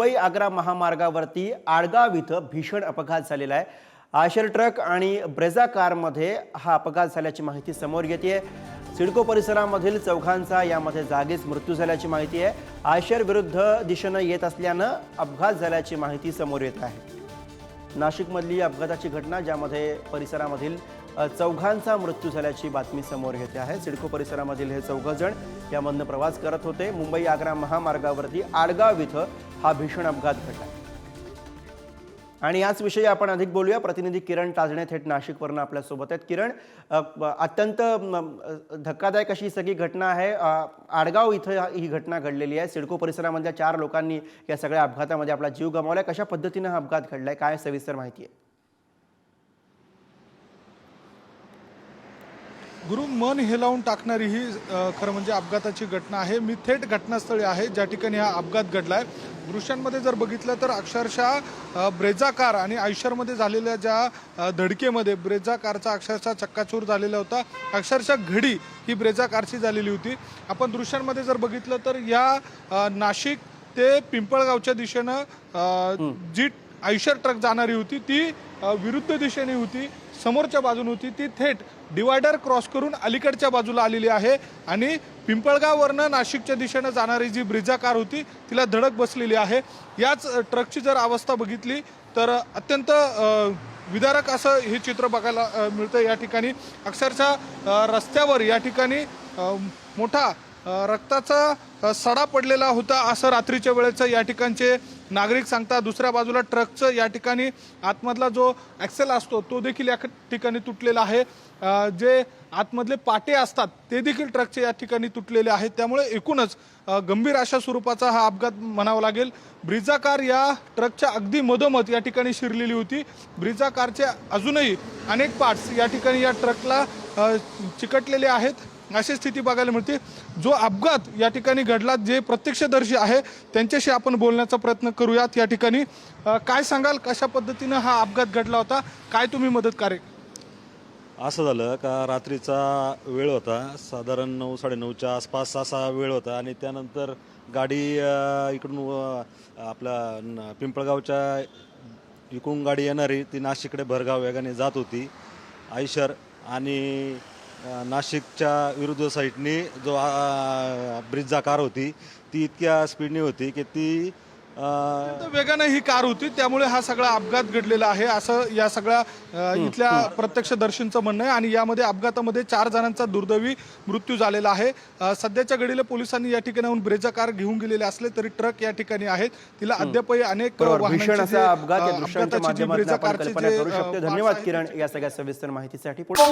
मुंबई आग्रा महामार्गावरती आडगाव इथं भीषण अपघात झालेला आहे. आशर ट्रक आणि ब्रेझा कारमध्ये हा अपघात झाल्याची माहिती समोर येते सिडको परिसरामधील चौघांचा यामध्ये जागीच मृत्यू झाल्याची माहिती आहे. आयशर विरुद्ध दिशेनं येत असल्यानं अपघात झाल्याची माहिती समोर येत आहे. नाशिकमधली अपघाताची घटना ज्यामध्ये परिसरामधील चौघांचा मृत्यू झाल्याची बातमी समोर येते आहे. सिडको परिसरामधील हे चौघ जण यामधनं प्रवास करत होते. मुंबई आग्रा महामार्गावरती आडगाव इथं हा भीषण अपघात घडला. आणि याच विषयी आपण अधिक बोलूया. प्रतिनिधी किरण ताजणे थेट नाशिकवरनं आपल्यासोबत आहेत. किरण अत्यंत धक्कादायक अशी सगळी घटना आहे. आडगाव इथं ही घटना घडलेली आहे. सिडको परिसरामधल्या चार लोकांनी या सगळ्या अपघातामध्ये आपला जीव गमावलाय कशा पद्धतीनं हा अपघात घडलाय? काय सविस्तर माहिती आहे? गुरु मन हेलावून टाकणारी ही खरं म्हणजे अपघाताची घटना आहे. मी थेट घटनास्थळी आहे ज्या ठिकाणी हा अपघात घडलाय. दृश्यांमध्ये जर बघितलं तर अक्षरशः ब्रेझा कार आणि आयशरमध्ये झालेल्या ज्या धडकेमध्ये ब्रेझा कारचा अक्षरशः चक्काचूर झालेला होता. अक्षरशः घडी ही ब्रेझा कारची झालेली होती. आपण दृश्यांमध्ये जर बघितलं तर या नाशिक ते पिंपळगावच्या दिशेनं जी आयशर ट्रक जाणारी होती ती विरुद्ध दिशेने होती समोरच्या बाजून होती. ती थेट डिवायडर क्रॉस करून अलीकडच्या बाजूला आलेली आहे आणि पिंपळगाववरनं नाशिकच्या दिशेनं जाणारी जी ब्रिजा कार होती तिला धडक बसलेली आहे. याच ट्रकची जर अवस्था बघितली तर अत्यंत विदारक असं हे चित्र बघायला मिळतं या ठिकाणी. अक्षरशः रस्त्यावर या ठिकाणी मोठा रक्ताचा सडा पडलेला होता असं रात्रीच्या वेळेचं या ठिकाणचे नागरिक सांगतात. दुसऱ्या बाजूला ट्रकचं या ठिकाणी आतमधला जो ॲक्सेल असतो तो देखील या ठिकाणी तुटलेला आहे. जे आतमधले पाटे असतात ते देखील ट्रकचे या ठिकाणी तुटलेले आहेत. त्यामुळे एकूणच गंभीर अशा स्वरूपाचा हा अपघात म्हणावा लागेल. ब्रिझा कार या ट्रकच्या अगदी मधोमध या ठिकाणी शिरलेली होती. ब्रिझा कारचे अजूनही अनेक पार्ट्स या ठिकाणी या ट्रकला चिकटलेले आहेत. अशी स्थिती बघायला मिळते. जो अपघात या ठिकाणी घडला जे प्रत्यक्षदर्शी आहे त्यांच्याशी आपण बोलण्याचा प्रयत्न करूयात या ठिकाणी. काय सांगाल कशा पद्धतीनं हा अपघात घडला होता? काय तुम्ही मदत कार्य असं झालं का रात्रीचा वेळ होता. साधारण नऊ साडेनऊच्या आसपास असा वेळ होता आणि त्यानंतर गाडी इकडून आपला आपल्या न- पिंपळगावच्या इकडून गाडी येणारी ती नाशिककडे भरगाव वेगाने जात होती. आयशर आणि नाशिकच्या विरुद्ध साईडनी जो ब्रिज जाकार कार होती ती इतक्या स्पीडने होती की ती वेगानं ही कार होती. त्यामुळे हा सगळा अपघात घडलेला आहे. असं या सगळ्या इथल्या प्रत्यक्षदर्शींचं म्हणणं आहे आणि यामध्ये अपघातामध्ये चार जणांचा दुर्दैवी मृत्यू झालेला आहे. सध्याच्या घडीला पोलिसांनी या ठिकाणाहून ब्रेजा कार घेऊन गेलेले असले तरी ट्रक या ठिकाणी आहेत. तिला अद्यापही अनेक धन्यवाद किरण या सगळ्या सविस्तर माहितीसाठी. पुढे